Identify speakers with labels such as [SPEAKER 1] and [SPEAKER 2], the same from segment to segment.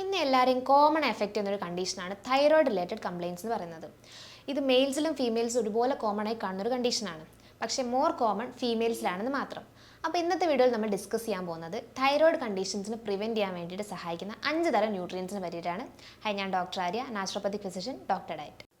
[SPEAKER 1] ഇന്ന് എല്ലാവരെയും common effect ചെയ്യുന്നൊരു കണ്ടീഷനാണ് തൈറോയ്ഡ് റിലേറ്റഡ് കംപ്ലയിൻസ് എന്ന് പറയുന്നത്. ഇത് മെയിൽസിലും ഫീമെയിൽസും ഒരുപോലെ കോമൺ ആയി കാണുന്നൊരു കണ്ടീഷനാണ് പക്ഷേ മോർ കോമൺ ഫീമെയിൽസിലാണെന്ന് മാത്രം. അപ്പോൾ ഇന്നത്തെ വീഡിയോയിൽ നമ്മൾ ഡിസ്കസ് ചെയ്യാൻ പോകുന്നത് തൈറോയ്ഡ് കണ്ടീഷൻസിന് പ്രിവെന്റ് ചെയ്യാൻ വേണ്ടിയിട്ട് സഹായിക്കുന്ന അഞ്ച് തരം ന്യൂട്രിയൻസിനെ പറ്റിയിട്ടാണ്. ഹൈ ഞാൻ doctor Arya naturopathy physician doctor diet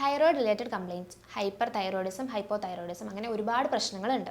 [SPEAKER 1] Thyroid related complaints hyper thyroidism hypo thyroidism അങ്ങനെ ഒരുപാട് പ്രശ്നങ്ങളുണ്ട്.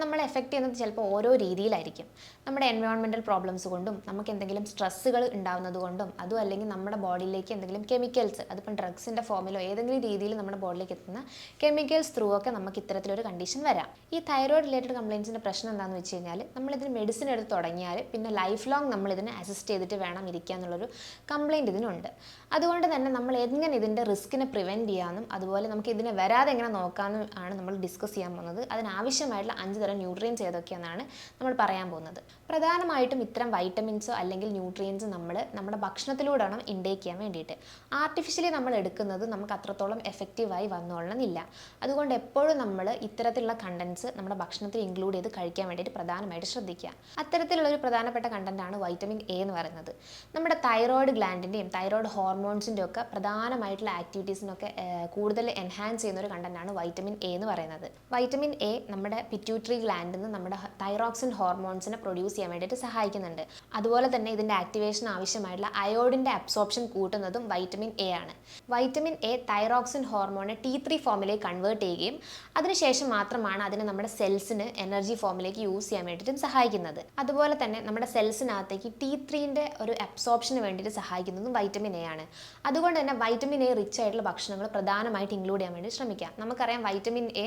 [SPEAKER 1] നമ്മളെ എഫക്റ്റ് ചെയ്യുന്നത് ചിലപ്പോൾ ഓരോ രീതിയിലായിരിക്കും. നമ്മുടെ എൻവയോൺമെന്റൽ പ്രോബ്ലംസ് കൊണ്ടും നമുക്ക് എന്തെങ്കിലും സ്ട്രെസ്സുകൾ ഉണ്ടാകുന്നത് കൊണ്ടും അതും അല്ലെങ്കിൽ നമ്മുടെ ബോഡിയിലേക്ക് എന്തെങ്കിലും കെമിക്കൽസ് അതിപ്പം ഡ്രഗ്സിന്റെ ഫോമിലോ ഏതെങ്കിലും രീതിയിൽ നമ്മുടെ ബോഡിയിലേക്ക് എത്തുന്ന കെമിക്കൽസ് ത്രൂ ഒക്കെ നമുക്ക് ഇത്തരത്തിലൊരു കണ്ടീഷൻ വരാം. ഈ തൈറോയ്ഡ് റിലേറ്റഡ് കംപ്ലയിൻസിന്റെ പ്രശ്നം എന്താണെന്ന് വെച്ച് കഴിഞ്ഞാൽ നമ്മളിതിന് മെഡിസിൻ എടുത്ത് തുടങ്ങിയാൽ പിന്നെ ലൈഫ് ലോങ് നമ്മളിതിനെ അസിസ്റ്റ് ചെയ്തിട്ട് വേണം ഇരിക്കുക എന്നുള്ളൊരു കംപ്ലയിന്റ് ഇതിനുണ്ട്. അതുകൊണ്ട് തന്നെ നമ്മൾ എങ്ങനെ ഇതിന്റെ റിസ്കിനെ പ്രിവെന്റ് ചെയ്യാമെന്നും അതുപോലെ നമുക്ക് ഇതിനെ വരാതെ എങ്ങനെ നോക്കാമെന്നും ആണ് നമ്മൾ ഡിസ്കസ് ചെയ്യാൻ പോകുന്നത്. അതിനാവശ്യമായിട്ടുള്ള അഞ്ച് തരം ന്യൂട്രിയൻസ് ഏതൊക്കെയാണെന്നാണ് നമ്മൾ പറയാൻ പോകുന്നത്. പ്രധാനമായിട്ടും ഇത്തരം വൈറ്റമിൻസോ അല്ലെങ്കിൽ ന്യൂട്രിയൻസ് നമ്മൾ നമ്മുടെ ഭക്ഷണത്തിലൂടെ വേണം ഇൻടേക്ക് ചെയ്യാൻ വേണ്ടിയിട്ട്. ആർട്ടിഫിഷ്യലി നമ്മൾ എടുക്കുന്നത് നമുക്ക് അത്രത്തോളം എഫക്റ്റീവായി വന്നോളണമെന്നില്ല. അതുകൊണ്ട് എപ്പോഴും നമ്മൾ ഇത്തരത്തിലുള്ള കണ്ടൻസ് നമ്മുടെ ഭക്ഷണത്തിൽ ഇൻക്ലൂഡ് ചെയ്ത് കഴിക്കാൻ വേണ്ടിയിട്ട് പ്രധാനമായിട്ട് ശ്രദ്ധിക്കുക. അത്തരത്തിലുള്ള ഒരു പ്രധാനപ്പെട്ട കണ്ടന്റാണ് വൈറ്റമിൻ എ എന്ന് പറയുന്നത്. നമ്മുടെ തൈറോയ്ഡ് ഗ്ലാൻഡിന്റെയും തൈറോയ്ഡ് ഹോർമോൺസിന്റെ ഒക്കെ പ്രധാനമായിട്ടുള്ള ആക്ടിവിറ്റീസിനൊക്കെ കൂടുതൽ എൻഹാൻസ് ചെയ്യുന്ന ഒരു കണ്ടന്റാണ് വൈറ്റമിൻ എ എന്ന് പറയുന്നത്. വൈറ്റമിൻ എ നമ്മുടെ പിറ്റ്യൂട്ടറി ഗ്ലാൻഡിൽ നിന്ന് നമ്മുടെ തൈറോക്സിൻ ഹോർമോൺസിനെ പ്രൊഡ്യൂസ് ചെയ്യാൻ വേണ്ടിയിട്ട് സഹായിക്കുന്നുണ്ട്. അതുപോലെ തന്നെ ഇതിന്റെ ആക്ടിവേഷൻ ആവശ്യമായിട്ടുള്ള അയോഡിന്റെ അബ്സോർപ്ഷൻ കൂട്ടുന്നതും വൈറ്റമിൻ എ ആണ്. വൈറ്റമിൻ എ തൈറോക്സിൻ ഹോർമോണെ ടി ത്രീ ഫോമിലേക്ക് കൺവേർട്ട് ചെയ്യുകയും അതിനുശേഷം മാത്രമാണ് അതിനെ നമ്മുടെ സെൽസിന് എനർജി ഫോമിലേക്ക് യൂസ് ചെയ്യാൻ വേണ്ടിയിട്ടും സഹായിക്കുന്നത്. അതുപോലെ തന്നെ നമ്മുടെ സെൽസിനകത്തേക്ക് ടി ത്രീന്റെ ഒരു അബ്സോർപ്ഷന് വേണ്ടിയിട്ട് സഹായിക്കുന്നതും വൈറ്റമിൻ എ ആണ്. അതുകൊണ്ട് തന്നെ വൈറ്റമിൻ എ റിച്ച് ആയിട്ടുള്ള ഭക്ഷണങ്ങൾ പ്രധാനമായിട്ട് ഇൻക്ലൂഡ് ചെയ്യാൻ വേണ്ടി ശ്രമിക്കുക നമുക്കറിയാം വൈറ്റമിൻ എ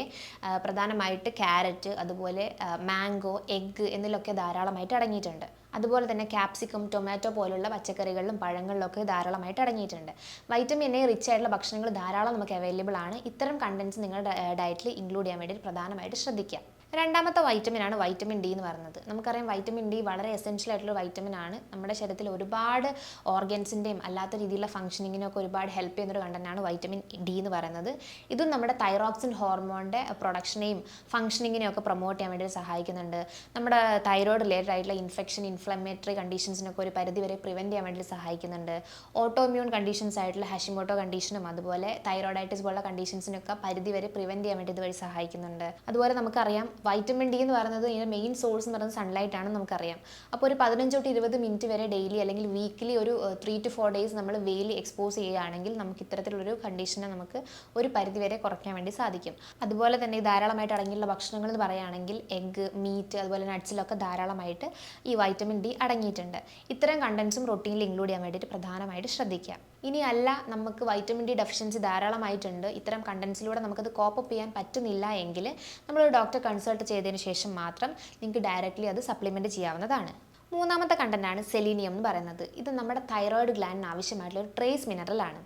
[SPEAKER 1] പ്രധാനമായിട്ട് ക്യാരറ്റ് അതുപോലെ മാംഗോ എഗ്ഗ് എന്നിലൊക്കെ ധാരാളമായിട്ട് അടങ്ങിയിട്ടുണ്ട്. അതുപോലെ തന്നെ ക്യാപ്സിക്കം ടൊമാറ്റോ പോലുള്ള പച്ചക്കറികളിലും പഴങ്ങളിലൊക്കെ ധാരാളമായിട്ട് അടങ്ങിയിട്ടുണ്ട്. വൈറ്റമിൻ എ റിച്ച് ആയിട്ടുള്ള ഭക്ഷണങ്ങൾ ധാരാളം നമുക്ക് അവൈലബിൾ ആണ്. ഇത്തരം കണ്ടൻസ് നിങ്ങളുടെ ഡയറ്റിൽ ഇൻക്ലൂഡ് ചെയ്യാൻ വേണ്ടി പ്രധാനമായിട്ട് ശ്രദ്ധിക്കുക രണ്ടാമത്തെ വൈറ്റമിൻ ആണ് വൈറ്റമിൻ ഡി എന്ന് പറയുന്നത്. നമുക്കറിയാം വൈറ്റമിൻ ഡി വളരെ എസെൻഷ്യൽ ആയിട്ടുള്ള വൈറ്റമിൻ ആണ്. നമ്മുടെ ശരീരത്തിൽ ഒരുപാട് ഓർഗൻസിന്റെയും അല്ലാത്ത രീതിയിലുള്ള ഫംഗ്ഷനിങ്ങിനും ഒക്കെ ഒരുപാട് ഹെൽപ്പ് ചെയ്യുന്ന ഒരു കണ്ടന്റാണ് വൈറ്റമിൻ ഡി എന്ന് പറയുന്നത്. ഇതും നമ്മുടെ തൈറോക്സിൻ ഹോർമോണിന്റെ പ്രൊഡക്ഷനെയും ഫംഗ്ഷനിങ്ങിനെയും ഒക്കെ പ്രൊമോട്ട് ചെയ്യാൻ വേണ്ടി സഹായിക്കുന്നുണ്ട്. നമ്മുടെ തൈറോയ്ഡ് റിലേറ്റഡ് ആയിട്ടുള്ള ഇൻഫെക്ഷൻ ഇൻഫ്ലമേറ്ററി കണ്ടീഷൻസിനൊക്കെ ഒരു പരിധി വരെ പ്രിവെന്റ് ചെയ്യാൻ വേണ്ടി സഹായിക്കുന്നുണ്ട്. ഓട്ടോ ഇമ്മ്യൂൺ കണ്ടീഷൻസ് ആയിട്ടുള്ള ഹഷിമോട്ടോ കണ്ടീഷനും അതുപോലെ തൈറോയിഡൈറ്റിസ് പോലുള്ള കണ്ടീഷൻസിനൊക്കെ പരിധി വരെ പ്രിവെന്റ് ചെയ്യാൻ വേണ്ടി ഇതുവഴി സഹായിക്കുന്നുണ്ട്. അതുപോലെ നമുക്കറിയാം വൈറ്റമിൻ ഡി എന്ന് പറയുന്നത് ഇതിന്റെ മെയിൻ സോഴ്സ് എന്ന് പറയുന്നത് സൺലൈറ്റ് ആണെന്ന് നമുക്കറിയാം. അപ്പോൾ ഒരു പതിനഞ്ച് തൊട്ട് ഇരുപത് മിനിറ്റ് വരെ ഡെയിലി അല്ലെങ്കിൽ വീക്കിലി ഒരു ത്രീ ടു ഫോർ ഡേയ്സ് നമ്മൾ വെയിൽ എക്സ്പോസ് ചെയ്യുകയാണെങ്കിൽ നമുക്ക് ഇത്തരത്തിലുള്ളൊരു കണ്ടീഷനെ നമുക്ക് ഒരു പരിധി വരെ കുറയ്ക്കാൻ വേണ്ടി സാധിക്കും. അതുപോലെ തന്നെ ധാരാളമായിട്ട് അടങ്ങിയിട്ടുള്ള ഭക്ഷണങ്ങൾ എന്ന് പറയുകയാണെങ്കിൽ എഗ്ഗ് മീറ്റ് അതുപോലെ നട്ട്സിലൊക്കെ ധാരാളമായിട്ട് ഈ വൈറ്റമിൻ ഡി അടങ്ങിയിട്ടുണ്ട്. ഇത്തരം കണ്ടൻസും റൊട്ടീനിൽ ഇൻക്ലൂഡ് ചെയ്യാൻ വേണ്ടിയിട്ട് പ്രധാനമായിട്ട് ശ്രദ്ധിക്കുക. ഇനി അല്ല നമുക്ക് വൈറ്റമിൻ ഡി ഡെഫിഷ്യൻസി ധാരാളമായിട്ടുണ്ട്. ഇത്തരം കണ്ടൻസിലൂടെ നമുക്കത് കോപ്പപ്പ് ചെയ്യാൻ പറ്റുന്നില്ല എങ്കിൽ നമ്മളൊരു ഡോക്ടറെ കൺസൾട്ട് ചെയ്തതിന് ശേഷം മാത്രം നിങ്ങൾക്ക് ഡയറക്റ്റ്ലി അത് സപ്ലിമെന്റ് ചെയ്യാവുന്നതാണ്. മൂന്നാമത്തെ കണ്ടന്റാണ് സെലീനിയം എന്ന് പറയുന്നത്. ഇത് നമ്മുടെ തൈറോയിഡ് ഗ്ലാൻഡിന് ആവശ്യമായിട്ടുള്ള ഒരു ട്രേസ് ആണ്.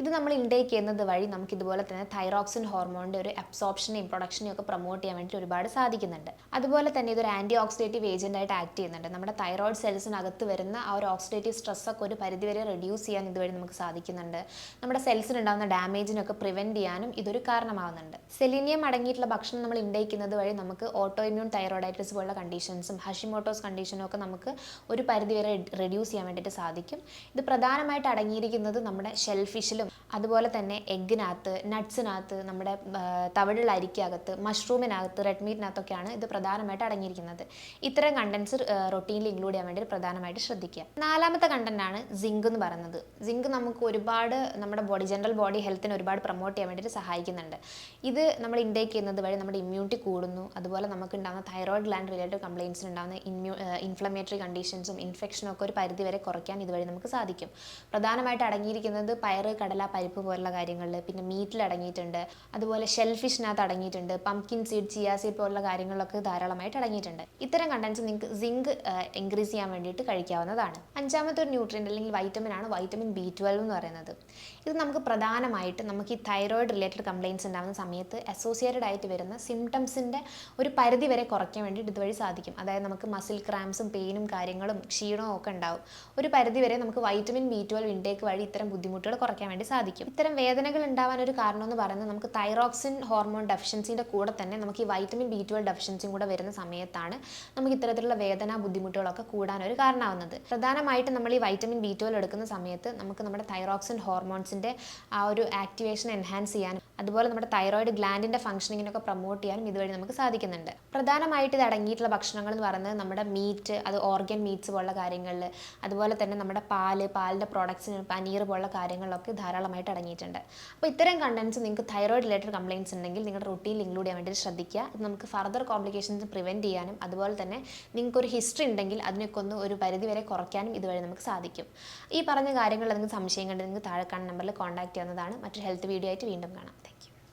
[SPEAKER 1] ഇത് നമ്മൾ ഇൻടേക്ക് ചെയ്യുന്നത് വഴി നമുക്ക് ഇതുപോലെ തന്നെ തൈറോക്സിൻ ഹോർമോണിന്റെ ഒരു അബ്സോപ്ഷനെയും പ്രൊഡക്ഷനെയും ഒക്കെ പ്രൊമോട്ട് ചെയ്യാൻ വേണ്ടി ഒരുപാട് സാധിക്കുന്നുണ്ട്. അതുപോലെ തന്നെ ഇതൊരു ആന്റി ഓക്സിഡേറ്റീവ് ഏജന്റ് ആയിട്ട് ആക്ട് ചെയ്യുന്നുണ്ട്. നമ്മുടെ തൈറോയിഡ് സെൽസിനകത്ത് വരുന്ന ആ ഒരു ഓക്സിഡേറ്റീവ് സ്ട്രെസ്സൊക്കെ ഒരു പരിധിവരെ റെഡ്യൂസ് ചെയ്യാൻ ഇതുവഴി നമുക്ക് സാധിക്കുന്നുണ്ട്. നമ്മുടെ സെൽസിനുണ്ടാകുന്ന ഡാമേജിനൊക്കെ പ്രിവെന്റ് ചെയ്യാനും ഇതൊരു കാരണമാവുന്നുണ്ട്. സെലീനിയം അടങ്ങിയിട്ടുള്ള ഭക്ഷണം നമ്മൾ ഇൻടേക്ക് ചെയ്യുന്നത് വഴി നമുക്ക് ഓട്ടോ ഇമ്മ്യൂൺ തൈറോയിഡൈറ്റിസ് പോലുള്ള കണ്ടീഷൻസും ഹഷിമോട്ടോസ് കണ്ടീഷനും ഒക്കെ നമുക്ക് ഒരു പരിധിവരെ റെഡ്യൂസ് ചെയ്യാൻ വേണ്ടിയിട്ട് സാധിക്കും. ഇത് പ്രധാനമായിട്ട് അടങ്ങിയിരിക്കുന്നത് നമ്മുടെ ഷെൽഫിഷിലും അതുപോലെ തന്നെ എഗ്ഗിനകത്ത് നട്ട്സിനകത്ത് നമ്മുടെ തവിടുള്ള അരിക്കകത്ത് മഷ്റൂമിനകത്ത് റെഡ് മീറ്റിനകത്തൊക്കെയാണ് ഇത് പ്രധാനമായിട്ട് അടങ്ങിയിരിക്കുന്നത്. ഇത്തരം കണ്ടൻസ് റൊട്ടീനിൽ ഇൻക്ലൂഡ് ചെയ്യാൻ വേണ്ടി പ്രധാനമായിട്ട് ശ്രദ്ധിക്കുക. നാലാമത്തെ കണ്ടന്റ് ആണ് സിങ്ക് എന്ന് പറയുന്നത്. സിങ്ക് നമുക്ക് ഒരുപാട് നമ്മുടെ ബോഡി ജനറൽ ബോഡി ഹെൽത്തിനെ ഒരുപാട് പ്രൊമോട്ട് ചെയ്യാൻ വേണ്ടിയിട്ട് സഹായിക്കുന്നുണ്ട്. ഇത് നമ്മൾ ഇൻടേക്ക് ചെയ്യുന്നത് വഴി നമ്മുടെ ഇമ്മ്യൂണിറ്റി കൂടുന്നു. അതുപോലെ നമുക്ക് ഉണ്ടാകുന്ന തൈറോയിഡ് ഗ്ലാൻഡ് റിലേറ്റഡ് കംപ്ലയിൻസിന് ഉണ്ടാകുന്ന ഇമ്മ്യൂ ഇൻഫ്ലമേറ്ററി കണ്ടീഷൻസും ഇൻഫെക്ഷനും ഒക്കെ ഒരു പരിധിവരെ കുറയ്ക്കാൻ ഇതുവഴി നമുക്ക് സാധിക്കും. പ്രധാനമായിട്ട് അടങ്ങിയിരിക്കുന്നത് പയർ കടല പരിപ്പ് പോലുള്ള കാര്യങ്ങളിൽ പിന്നെ മീറ്റിൽ അടങ്ങിയിട്ടുണ്ട്. അതുപോലെ ഷെൽഫിഷിനകത്ത് അടങ്ങിയിട്ടുണ്ട്. പംകിൻ സീഡ് ചിയാ സീഡ് പോലുള്ള കാര്യങ്ങളൊക്കെ ധാരാളമായിട്ട് അടങ്ങിയിട്ടുണ്ട്. ഇത്തരം കണ്ടൻസ് നിങ്ങൾക്ക് സിങ്ക് ഇൻക്രീസ് ചെയ്യാൻ വേണ്ടിയിട്ട് കഴിക്കാവുന്നതാണ്. അഞ്ചാമത്തെ ഒരു ന്യൂട്രിയന്റ് അല്ലെങ്കിൽ വൈറ്റമിൻ ആണ് വൈറ്റമിൻ ബി ട്വൽവ് എന്ന് പറയുന്നത്. ഇത് നമുക്ക് പ്രധാനമായിട്ട് നമുക്ക് ഈ തൈറോയിഡ് റിലേറ്റഡ് കംപ്ലയിൻസ് ഉണ്ടാകുന്ന സമയത്ത് അസോസിയേറ്റഡ് ആയിട്ട് വരുന്ന സിംറ്റംസിന്റെ ഒരു പരിധി വരെ കുറയ്ക്കാൻ വേണ്ടിയിട്ട് ഇതുവഴി സാധിക്കും. അതായത് നമുക്ക് മസിൽ ക്രാംസും പെയിനും കാര്യങ്ങളും ക്ഷീണവും ഒക്കെ ഉണ്ടാവും. ഒരു പരിധിവരെ നമുക്ക് വൈറ്റമിൻ ബി ട്വൽവ് ഇൻടേക്ക് വഴി ഇത്തരം ബുദ്ധിമുട്ടുകൾ കുറയ്ക്കാൻ വേണ്ടി സാധിക്കും. ഇത്തരം വേദനകൾ ഉണ്ടാവാൻ ഒരു കാരണം എന്ന് പറയുന്നത് നമുക്ക് തൈറോക്സിൻ ഹോർമോൺ ഡെഫിഷ്യൻസിന്റെ കൂടെ തന്നെ നമുക്ക് ഈ വൈറ്റമിൻ ബി ട്വൽവ് ഡെഫിഷ്യൻസിയും കൂടെ വരുന്ന സമയത്താണ് നമുക്ക് ഇത്തരത്തിലുള്ള വേദന ബുദ്ധിമുട്ടുകളൊക്കെ കൂടാൻ ഒരു കാരണമാവുന്നത്. പ്രധാനമായിട്ടും നമ്മൾ ഈ വൈറ്റമിൻ ബി ട്വൽവ് എടുക്കുന്ന സമയത്ത് നമുക്ക് നമ്മുടെ തൈറോക്സിൻ ഹോർമോൺസിന്റെ ആ ഒരു ആക്ടിവേഷൻ എൻഹാൻസ് ചെയ്യാനും അതുപോലെ നമ്മുടെ തൈറോയിഡ് ഗ്ലാൻഡിന്റെ ഫംഗ്ഷനിങ്ങിനൊക്കെ പ്രൊമോട്ട് ചെയ്യാനും ഇതുവഴി നമുക്ക് സാധിക്കുന്നുണ്ട്. പ്രധാനമായിട്ട് ഇത് അടങ്ങിയിട്ടുള്ള ഭക്ഷണങ്ങൾ എന്ന് പറയുന്നത് നമ്മുടെ മീറ്റ് അത് ഓർഗൻ മീറ്റ്സ് പോലുള്ള കാര്യങ്ങളിൽ അതുപോലെ തന്നെ നമ്മുടെ പാൽ പാലിന്റെ പ്രോഡക്ട്സിന് പനീർ പോലുള്ള കാര്യങ്ങളിലൊക്കെ ധാരാളമായിട്ട് അടങ്ങിയിട്ടുണ്ട്. അപ്പോൾ ഇത്തരം കണ്ടൻസ് നിങ്ങൾക്ക് തൈറോയിഡ് റിലേറ്റഡ് കംപ്ലയിൻസ് ഉണ്ടെങ്കിൽ നിങ്ങളുടെ റൊട്ടീനിൽ ഇൻക്ലൂഡ് ചെയ്യാൻ വേണ്ടി ശ്രദ്ധിക്കുക. ഇത് നമുക്ക് ഫർദർ കോംപ്ലിക്കേഷൻസ് പ്രിവെന്റ് ചെയ്യാനും അതുപോലെ തന്നെ നിങ്ങൾക്കൊരു ഹിസ്റ്ററി ഉണ്ടെങ്കിൽ അതിനൊക്കെ ഒന്ന് ഒരു പരിധി വരെ കുറയ്ക്കാനും ഇതുവഴി നമുക്ക് സാധിക്കും. ഈ പറഞ്ഞ കാര്യങ്ങളിൽ നിങ്ങൾക്ക് സംശയം കണ്ട് നിങ്ങൾക്ക് താഴെ കാണുന്ന നമ്പറിൽ കോൺടാക്ട് ചെയ്യുന്നതാണ്. മറ്റൊരു ഹെൽത്ത് വീഡിയോ ആയിട്ട് വീണ്ടും കാണാം.